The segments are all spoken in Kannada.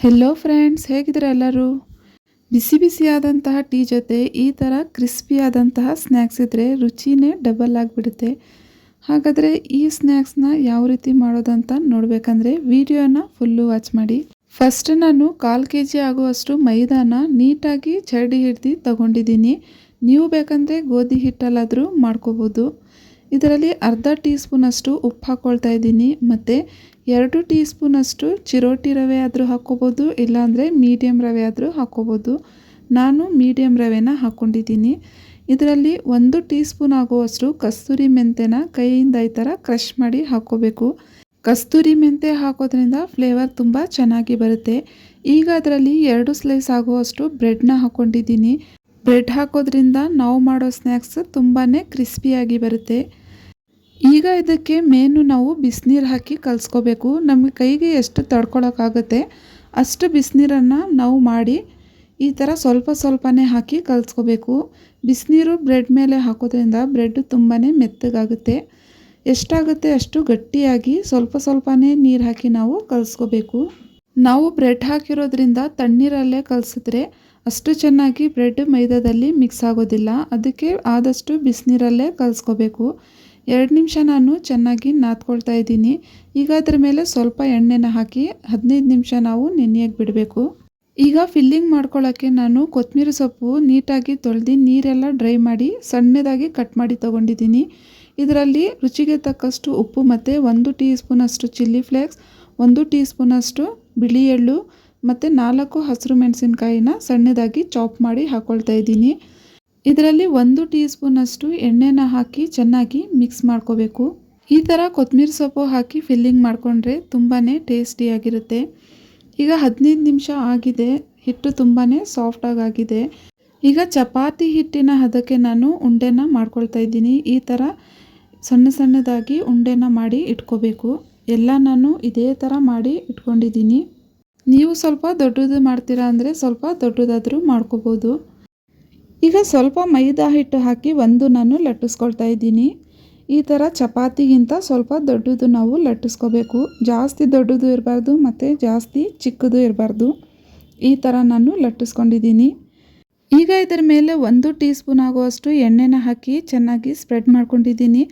ಹೆಲೋ ಫ್ರೆಂಡ್ಸ್ ಹೇಗಿದ್ದೀರಾ ಎಲ್ಲರೂ? ಬಿಸಿ ಬಿಸಿಯಾದಂತಹ ಟೀ ಜೊತೆ ಈ ಥರ ಕ್ರಿಸ್ಪಿಯಾದಂತಹ ಸ್ನ್ಯಾಕ್ಸ್ ಇದ್ದರೆ ರುಚಿನೇ ಡಬಲ್ ಆಗಿಬಿಡುತ್ತೆ. ಹಾಗಾದರೆ ಈ ಸ್ನ್ಯಾಕ್ಸ್ನ ಯಾವ ರೀತಿ ಮಾಡೋದಂತ ನೋಡಬೇಕಂದ್ರೆ ವಿಡಿಯೋನ ಫುಲ್ಲು ವಾಚ್ ಮಾಡಿ. ಫಸ್ಟ್ ನಾನು ಕಾಲು ಕೆ ಜಿ ಆಗುವಷ್ಟು ಮೈದಾನ ನೀಟಾಗಿ ಚರಡಿ ಹಿಡ್ದು ತಗೊಂಡಿದ್ದೀನಿ. ನೀವು ಬೇಕಂದರೆ ಗೋಧಿ ಹಿಟ್ಟಲ್ಲಾದರೂ ಮಾಡ್ಕೋಬೋದು. ಇದರಲ್ಲಿ ಅರ್ಧ ಟೀ ಸ್ಪೂನಷ್ಟು ಉಪ್ಪು ಹಾಕ್ಕೊಳ್ತಾ ಇದ್ದೀನಿ. ಮತ್ತು ಎರಡು ಟೀ ಸ್ಪೂನಷ್ಟು ಚಿರೋಟಿ ರವೆ ಆದರೂ ಹಾಕ್ಕೋಬೋದು, ಇಲ್ಲಾಂದರೆ ಮೀಡಿಯಮ್ ರವೆ ಆದರೂ ಹಾಕ್ಕೋಬೋದು. ನಾನು ಮೀಡಿಯಮ್ ರವೆನ ಹಾಕ್ಕೊಂಡಿದ್ದೀನಿ ಇದರಲ್ಲಿ ಒಂದು ಟೀ ಸ್ಪೂನ್ ಆಗುವಷ್ಟು ಕಸ್ತೂರಿ ಮೆಂತೆನ ಕೈಯಿಂದ ಈ ಥರ ಕ್ರಷ್ ಮಾಡಿ ಹಾಕ್ಕೋಬೇಕು. ಕಸ್ತೂರಿ ಮೆಂತೆ ಹಾಕೋದ್ರಿಂದ ಫ್ಲೇವರ್ ತುಂಬ ಚೆನ್ನಾಗಿ ಬರುತ್ತೆ. ಈಗ ಅದರಲ್ಲಿ ಎರಡು ಸ್ಲೈಸ್ ಆಗುವಷ್ಟು ಬ್ರೆಡ್ನ ಹಾಕ್ಕೊಂಡಿದ್ದೀನಿ ಬ್ರೆಡ್ ಹಾಕೋದ್ರಿಂದ ನಾವು ಮಾಡೋ ಸ್ನ್ಯಾಕ್ಸ್ ತುಂಬಾ ಕ್ರಿಸ್ಪಿಯಾಗಿ ಬರುತ್ತೆ. ಈಗ ಇದಕ್ಕೆ ಮೇನು ನಾವು ಬಿಸಿನೀರು ಹಾಕಿ ಕಲಿಸ್ಕೋಬೇಕು. ನಮ್ಮ ಕೈಗೆ ಎಷ್ಟು ತಡ್ಕೊಳೋಕ್ಕಾಗುತ್ತೆ ಅಷ್ಟು ಬಿಸಿನೀರನ್ನು ನಾವು ಮಾಡಿ ಈ ಥರ ಸ್ವಲ್ಪ ಸ್ವಲ್ಪನೇ ಹಾಕಿ ಕಲಿಸ್ಕೋಬೇಕು. ಬಿಸಿನೀರು ಬ್ರೆಡ್ ಮೇಲೆ ಹಾಕೋದ್ರಿಂದ ಬ್ರೆಡ್ ತುಂಬಾ ಮೆತ್ತಗಾಗುತ್ತೆ. ಎಷ್ಟಾಗುತ್ತೆ ಅಷ್ಟು ಗಟ್ಟಿಯಾಗಿ ಸ್ವಲ್ಪ ಸ್ವಲ್ಪನೇ ನೀರು ಹಾಕಿ ನಾವು ಕಲಿಸ್ಕೋಬೇಕು. ನಾವು ಬ್ರೆಡ್ ಹಾಕಿರೋದ್ರಿಂದ ತಣ್ಣೀರಲ್ಲೇ ಕಲಿಸಿದ್ರೆ ಅಷ್ಟು ಚೆನ್ನಾಗಿ ಬ್ರೆಡ್ ಮೈದಾದಲ್ಲಿ ಮಿಕ್ಸ್ ಆಗೋದಿಲ್ಲ. ಅದಕ್ಕೆ ಆದಷ್ಟು ಬಿಸಿನೀರಲ್ಲೇ ಕಲಿಸ್ಕೋಬೇಕು. ಎರಡು ನಿಮಿಷ ನಾನು ಚೆನ್ನಾಗಿ ನಾದ್ಕೊಳ್ತಾ ಇದ್ದೀನಿ. ಈಗ ಅದ್ರ ಮೇಲೆ ಸ್ವಲ್ಪ ಎಣ್ಣೆನ ಹಾಕಿ ಹದಿನೈದು ನಿಮಿಷ ನಾವು ನೆನೆಯಕ್ಕೆ ಬಿಡಬೇಕು. ಈಗ ಫಿಲ್ಲಿಂಗ್ ಮಾಡ್ಕೊಳ್ಳೋಕ್ಕೆ ನಾನು ಕೊತ್ತಂಬರಿ ಸೊಪ್ಪು ನೀಟಾಗಿ ತೊಳೆದು ನೀರೆಲ್ಲ ಡ್ರೈ ಮಾಡಿ ಸಣ್ಣದಾಗಿ ಕಟ್ ಮಾಡಿ ತೊಗೊಂಡಿದ್ದೀನಿ. ಇದರಲ್ಲಿ ರುಚಿಗೆ ತಕ್ಕಷ್ಟು ಉಪ್ಪು ಮತ್ತು ಒಂದು ಟೀ ಸ್ಪೂನಷ್ಟು ಚಿಲ್ಲಿ ಫ್ಲೇಕ್ಸ್ ಒಂದು ಟೀ ಸ್ಪೂನಷ್ಟು ಬಿಳಿ ಎಳ್ಳು ಮತ್ತು ನಾಲ್ಕು ಹಸಿರು ಮೆಣಸಿನಕಾಯಿನ ಸಣ್ಣದಾಗಿ ಚಾಪ್ ಮಾಡಿ ಹಾಕ್ಕೊಳ್ತಾ ಇದ್ದೀನಿ. ಇದರಲ್ಲಿ ಒಂದು ಟೀ ಸ್ಪೂನಷ್ಟು ಎಣ್ಣೆನ ಹಾಕಿ ಚೆನ್ನಾಗಿ ಮಿಕ್ಸ್ ಮಾಡ್ಕೋಬೇಕು. ಈ ಥರ ಕೊತ್ತಂಬರಿ ಸೊಪ್ಪು ಹಾಕಿ ಫಿಲ್ಲಿಂಗ್ ಮಾಡಿಕೊಂಡ್ರೆ ತುಂಬಾ ಟೇಸ್ಟಿಯಾಗಿರುತ್ತೆ ಈಗ ಹದಿನೈದು ನಿಮಿಷ ಆಗಿದೆ, ಹಿಟ್ಟು ತುಂಬಾ ಸಾಫ್ಟಾಗಿ ಆಗಿದೆ ಈಗ ಚಪಾತಿ ಹಿಟ್ಟಿನ ಹದಕ್ಕೆ ನಾನು ಉಂಡೆನ ಮಾಡ್ಕೊಳ್ತಾ ಇದ್ದೀನಿ. ಈ ಥರ ಸಣ್ಣ ಸಣ್ಣದಾಗಿ ಉಂಡೆನ ಮಾಡಿ ಇಟ್ಕೋಬೇಕು. ಎಲ್ಲ ನಾನು ಇದೇ ಥರ ಮಾಡಿ ಇಟ್ಕೊಂಡಿದ್ದೀನಿ. ನೀವು ಸ್ವಲ್ಪ ದೊಡ್ಡದು ಮಾಡ್ತೀರಾ ಅಂದರೆ ಸ್ವಲ್ಪ ದೊಡ್ಡದಾದರೂ ಮಾಡ್ಕೋಬೋದು. ಈಗ ಸ್ವಲ್ಪ ಮೈದಾ ಹಿಟ್ಟು ಹಾಕಿ ಒಂದು ನಾನು ಲಟ್ಟಿಸ್ಕೊಳ್ತಾ ಇದ್ದೀನಿ. ಈ ಥರ ಚಪಾತಿಗಿಂತ ಸ್ವಲ್ಪ ದೊಡ್ಡದು ನಾವು ಲಟ್ಟಿಸ್ಕೋಬೇಕು. ಜಾಸ್ತಿ ದೊಡ್ಡದು ಇರಬಾರ್ದು ಮತ್ತು ಜಾಸ್ತಿ ಚಿಕ್ಕದು ಇರಬಾರ್ದು. ಈ ಥರ ನಾನು ಲಟ್ಟಿಸ್ಕೊಂಡಿದ್ದೀನಿ. ಈಗ ಇದರ ಮೇಲೆ ಒಂದು ಟೀ ಸ್ಪೂನ್ ಆಗುವಷ್ಟು ಎಣ್ಣೆನ ಹಾಕಿ ಚೆನ್ನಾಗಿ ಸ್ಪ್ರೆಡ್ ಮಾಡ್ಕೊಂಡಿದ್ದೀನಿ.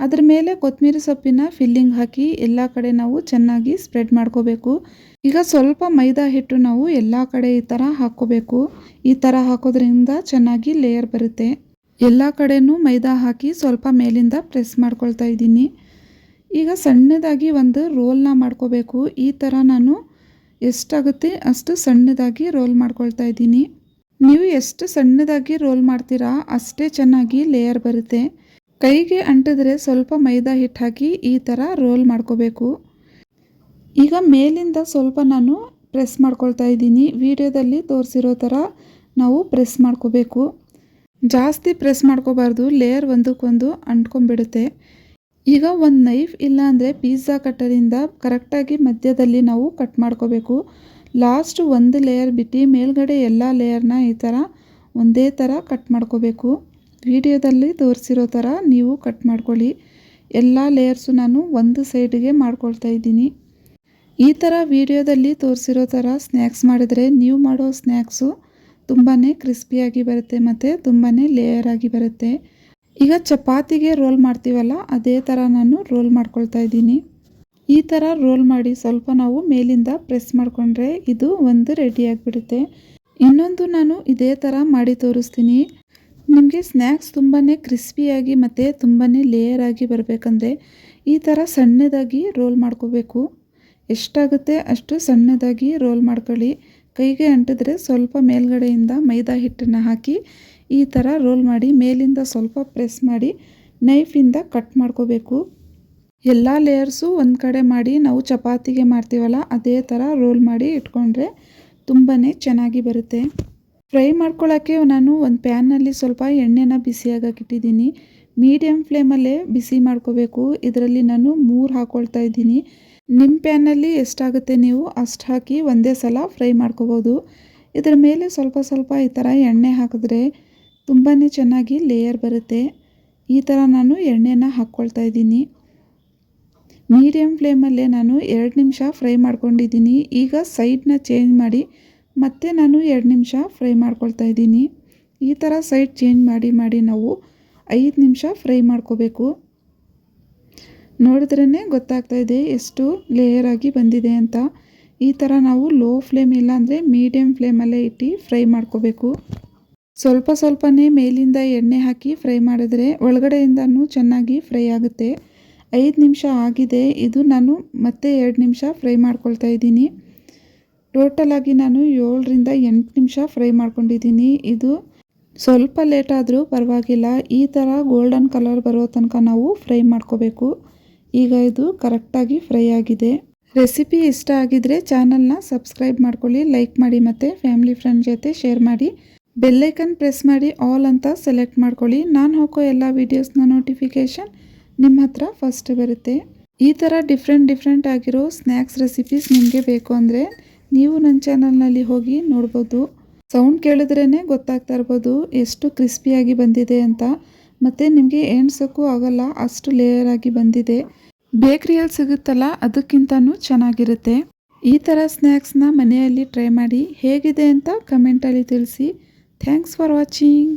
ಅದರ ಮೇಲೆ ಕೊತ್ತಂಬರಿ ಸೊಪ್ಪಿನ ಫಿಲ್ಲಿಂಗ್ ಹಾಕಿ ಎಲ್ಲ ಕಡೆ ನಾವು ಚೆನ್ನಾಗಿ ಸ್ಪ್ರೆಡ್ ಮಾಡ್ಕೋಬೇಕು. ಈಗ ಸ್ವಲ್ಪ ಮೈದಾ ಹಿಟ್ಟು ನಾವು ಎಲ್ಲ ಕಡೆ ಈ ಥರ ಹಾಕ್ಕೋಬೇಕು. ಈ ಥರ ಹಾಕೋದ್ರಿಂದ ಚೆನ್ನಾಗಿ ಲೇಯರ್ ಬರುತ್ತೆ. ಎಲ್ಲ ಕಡೆಯೂ ಮೈದಾ ಹಾಕಿ ಸ್ವಲ್ಪ ಮೇಲಿಂದ ಪ್ರೆಸ್ ಮಾಡ್ಕೊಳ್ತಾ ಇದ್ದೀನಿ. ಈಗ ಸಣ್ಣದಾಗಿ ಒಂದು ರೋಲ್ನ ಮಾಡ್ಕೋಬೇಕು. ಈ ಥರ ನಾನು ಎಷ್ಟಾಗುತ್ತೆ ಅಷ್ಟು ಸಣ್ಣದಾಗಿ ರೋಲ್ ಮಾಡ್ಕೊಳ್ತಾ ಇದ್ದೀನಿ. ನೀವು ಎಷ್ಟು ಸಣ್ಣದಾಗಿ ರೋಲ್ ಮಾಡ್ತೀರಾ ಅಷ್ಟೇ ಚೆನ್ನಾಗಿ ಲೇಯರ್ ಬರುತ್ತೆ. ಕೈಗೆ ಅಂಟಿದ್ರೆ ಸ್ವಲ್ಪ ಮೈದಾ ಹಿಟ್ಟು ಹಾಕಿ ಈ ಥರ ರೋಲ್ ಮಾಡ್ಕೋಬೇಕು. ಈಗ ಮೇಲಿಂದ ಸ್ವಲ್ಪ ನಾನು ಪ್ರೆಸ್ ಮಾಡ್ಕೊಳ್ತಾ ಇದ್ದೀನಿ. ವಿಡಿಯೋದಲ್ಲಿ ತೋರಿಸಿರೋ ಥರ ನಾವು ಪ್ರೆಸ್ ಮಾಡ್ಕೋಬೇಕು. ಜಾಸ್ತಿ ಪ್ರೆಸ್ ಮಾಡ್ಕೋಬಾರ್ದು. ಲೇಯರ್ ಒಂದಕ್ಕೊಂದು ಅಂಟ್ಕೊಂಡ್ಬಿಡುತ್ತೆ. ಈಗ ಒಂದು ನೈಫ್ ಇಲ್ಲಾಂದರೆ ಪಿಜ್ಜಾ ಕಟ್ಟರಿಂದ ಕರೆಕ್ಟಾಗಿ ಮಧ್ಯದಲ್ಲಿ ನಾವು ಕಟ್ ಮಾಡ್ಕೋಬೇಕು. ಲಾಸ್ಟ್ ಒಂದು ಲೇಯರ್ ಬಿಟ್ಟು ಮೇಲ್ಗಡೆ ಎಲ್ಲ ಲೇಯರ್ನ ಈ ಥರ ಒಂದೇ ಥರ ಕಟ್ ಮಾಡ್ಕೋಬೇಕು. ವಿಡಿಯೋದಲ್ಲಿ ತೋರಿಸಿರೋ ಥರ ನೀವು ಕಟ್ ಮಾಡ್ಕೊಳ್ಳಿ. ಎಲ್ಲ ಲೇಯರ್ಸು ನಾನು ಒಂದು ಸೈಡಿಗೆ ಮಾಡ್ಕೊಳ್ತಾ ಇದ್ದೀನಿ. ಈ ಥರ ವಿಡಿಯೋದಲ್ಲಿ ತೋರಿಸಿರೋ ಥರ ಸ್ನ್ಯಾಕ್ಸ್ ಮಾಡಿದರೆ ನೀವು ಮಾಡೋ ಸ್ನ್ಯಾಕ್ಸು ತುಂಬಾ ಕ್ರಿಸ್ಪಿಯಾಗಿ ಬರುತ್ತೆ ಮತ್ತು ತುಂಬಾ ಲೇಯರ್ ಆಗಿ ಬರುತ್ತೆ. ಈಗ ಚಪಾತಿಗೆ ರೋಲ್ ಮಾಡ್ತೀವಲ್ಲ, ಅದೇ ಥರ ನಾನು ರೋಲ್ ಮಾಡ್ಕೊಳ್ತಾ ಇದ್ದೀನಿ. ಈ ಥರ ರೋಲ್ ಮಾಡಿ ಸ್ವಲ್ಪ ನಾವು ಮೇಲಿಂದ ಪ್ರೆಸ್ ಮಾಡಿಕೊಂಡ್ರೆ ಇದು ಒಂದು ರೆಡಿ ಆಗಿಬಿಡುತ್ತೆ. ಇನ್ನೊಂದು ನಾನು ಇದೇ ಥರ ಮಾಡಿ ತೋರಿಸ್ತೀನಿ. ನಿಮಗೆ ಸ್ನ್ಯಾಕ್ಸ್ ತುಂಬಾ ಕ್ರಿಸ್ಪಿಯಾಗಿ ಮತ್ತು ತುಂಬಾ ಲೇಯರ್ ಆಗಿ ಬರಬೇಕಂದ್ರೆ ಈ ಥರ ಸಣ್ಣದಾಗಿ ರೋಲ್ ಮಾಡ್ಕೋಬೇಕು. ಎಷ್ಟಾಗುತ್ತೆ ಅಷ್ಟು ಸಣ್ಣದಾಗಿ ರೋಲ್ ಮಾಡ್ಕೊಳ್ಳಿ. ಕೈಗೆ ಅಂಟಿದ್ರೆ ಸ್ವಲ್ಪ ಮೇಲ್ಗಡೆಯಿಂದ ಮೈದಾ ಹಿಟ್ಟನ್ನು ಹಾಕಿ ಈ ಥರ ರೋಲ್ ಮಾಡಿ ಮೇಲಿಂದ ಸ್ವಲ್ಪ ಪ್ರೆಸ್ ಮಾಡಿ ನೈಫಿಂದ ಕಟ್ ಮಾಡ್ಕೋಬೇಕು. ಎಲ್ಲ ಲೇಯರ್ಸು ಒಂದು ಕಡೆ ಮಾಡಿ ನಾವು ಚಪಾತಿಗೆ ಮಾಡ್ತೀವಲ್ಲ, ಅದೇ ಥರ ರೋಲ್ ಮಾಡಿ ಇಟ್ಕೊಂಡ್ರೆ ತುಂಬಾ ಚೆನ್ನಾಗಿ ಬರುತ್ತೆ. ಫ್ರೈ ಮಾಡ್ಕೊಳ್ಳೋಕ್ಕೆ ನಾನು ಒಂದು ಪ್ಯಾನ್ನಲ್ಲಿ ಸ್ವಲ್ಪ ಎಣ್ಣೆನ ಬಿಸಿಯಾಗಕ್ಕೆ ಇಟ್ಟಿದ್ದೀನಿ ಮೀಡಿಯಮ್ ಫ್ಲೇಮಲ್ಲೇ ಬಿಸಿ ಮಾಡ್ಕೋಬೇಕು. ಇದರಲ್ಲಿ ನಾನು ಮೂರು ಹಾಕ್ಕೊಳ್ತಾ ಇದ್ದೀನಿ. ನಿಮ್ಮ ಪ್ಯಾನಲ್ಲಿ ಎಷ್ಟಾಗುತ್ತೆ ನೀವು ಅಷ್ಟು ಹಾಕಿ ಒಂದೇ ಸಲ ಫ್ರೈ ಮಾಡ್ಕೋಬೋದು. ಇದರ ಮೇಲೆ ಸ್ವಲ್ಪ ಸ್ವಲ್ಪ ಈ ಥರ ಎಣ್ಣೆ ಹಾಕಿದ್ರೆ ತುಂಬಾ ಚೆನ್ನಾಗಿ ಲೇಯರ್ ಬರುತ್ತೆ. ಈ ಥರ ನಾನು ಎಣ್ಣೆನ ಹಾಕ್ಕೊಳ್ತಾ ಇದ್ದೀನಿ. ಮೀಡಿಯಮ್ ಫ್ಲೇಮಲ್ಲೇ ನಾನು ಎರಡು ನಿಮಿಷ ಫ್ರೈ ಮಾಡ್ಕೊಂಡಿದ್ದೀನಿ. ಈಗ ಸೈಡ್ನ ಚೇಂಜ್ ಮಾಡಿ ಮತ್ತೆ ನಾನು ಎರಡು ನಿಮಿಷ ಫ್ರೈ ಮಾಡ್ಕೊಳ್ತಾ ಇದ್ದೀನಿ. ಈ ಥರ ಸೈಡ್ ಚೇಂಜ್ ಮಾಡಿ ಮಾಡಿ ನಾವು ಐದು ನಿಮಿಷ ಫ್ರೈ ಮಾಡ್ಕೋಬೇಕು. ನೋಡಿದ್ರೇ ಗೊತ್ತಾಗ್ತಾ ಇದೆ ಎಷ್ಟು ಲೇಯರ್ ಆಗಿ ಬಂದಿದೆ ಅಂತ. ಈ ಥರ ನಾವು ಲೋ ಫ್ಲೇಮ್ ಇಲ್ಲಾಂದರೆ ಮೀಡಿಯಮ್ ಫ್ಲೇಮಲ್ಲೇ ಇಟ್ಟು ಫ್ರೈ ಮಾಡ್ಕೋಬೇಕು. ಸ್ವಲ್ಪ ಸ್ವಲ್ಪನೇ ಮೇಲಿಂದ ಎಣ್ಣೆ ಹಾಕಿ ಫ್ರೈ ಮಾಡಿದ್ರೆ ಒಳಗಡೆಯಿಂದನೂ ಚೆನ್ನಾಗಿ ಫ್ರೈ ಆಗುತ್ತೆ. ಐದು ನಿಮಿಷ ಆಗಿದೆ. ಇದು ನಾನು ಮತ್ತೆ ಎರಡು ನಿಮಿಷ ಫ್ರೈ ಮಾಡ್ಕೊಳ್ತಾ ಇದ್ದೀನಿ. ಟೋಟಲಾಗಿ ನಾನು ಏಳರಿಂದ ಎಂಟು ನಿಮಿಷ ಫ್ರೈ ಮಾಡ್ಕೊಂಡಿದ್ದೀನಿ. ಇದು ಸ್ವಲ್ಪ ಲೇಟ್ ಆದರೂ ಪರವಾಗಿಲ್ಲ. ಈ ಥರ ಗೋಲ್ಡನ್ ಕಲರ್ ಬರೋ ತನಕ ನಾವು ಫ್ರೈ ಮಾಡ್ಕೋಬೇಕು. ಈಗ ಇದು ಕರೆಕ್ಟಾಗಿ ಫ್ರೈ ಆಗಿದೆ. ರೆಸಿಪಿ ಇಷ್ಟ ಆಗಿದ್ರೆ ಚಾನಲ್ನ ಸಬ್ಸ್ಕ್ರೈಬ್ ಮಾಡ್ಕೊಳ್ಳಿ ಲೈಕ್ ಮಾಡಿ ಮತ್ತು ಫ್ಯಾಮಿಲಿ ಫ್ರೆಂಡ್ ಜೊತೆ ಶೇರ್ ಮಾಡಿ. ಬೆಲ್ಲೈಕನ್ ಪ್ರೆಸ್ ಮಾಡಿ ಆಲ್ ಅಂತ ಸೆಲೆಕ್ಟ್ ಮಾಡ್ಕೊಳ್ಳಿ. ನಾನು ಹಾಕೋ ಎಲ್ಲ ವೀಡಿಯೋಸ್ನ ನೋಟಿಫಿಕೇಷನ್ ನಿಮ್ಮ ಹತ್ರ ಫಸ್ಟ್ ಬರುತ್ತೆ. ಈ ಥರ ಡಿಫ್ರೆಂಟ್ ಡಿಫ್ರೆಂಟ್ ಆಗಿರೋ ಸ್ನ್ಯಾಕ್ಸ್ ರೆಸಿಪೀಸ್ ನಿಮಗೆ ಬೇಕು ಅಂದರೆ ನೀವು ನನ್ನ ಚಾನಲ್ನಲ್ಲಿ ಹೋಗಿ ನೋಡ್ಬೋದು. ಸೌಂಡ್ ಕೇಳಿದ್ರೇ ಗೊತ್ತಾಗ್ತಾ ಇರ್ಬೋದು ಎಷ್ಟು ಕ್ರಿಸ್ಪಿಯಾಗಿ ಬಂದಿದೆ ಅಂತ. ಮತ್ತು ನಿಮಗೆ ಎಣ್ಸೋಕ್ಕೂ ಆಗೋಲ್ಲ, ಅಷ್ಟು ಲೇಯರ್ ಆಗಿ ಬಂದಿದೆ. ಬೇಕ್ರಿಯಲ್ಲಿ ಸಿಗುತ್ತಲ್ಲ, ಅದಕ್ಕಿಂತನೂ ಚೆನ್ನಾಗಿರುತ್ತೆ. ಈ ಥರ ಸ್ನ್ಯಾಕ್ಸ್ನ ಮನೆಯಲ್ಲಿ ಟ್ರೈ ಮಾಡಿ ಹೇಗಿದೆ ಅಂತ ಕಮೆಂಟಲ್ಲಿ ತಿಳಿಸಿ. Thanks for watching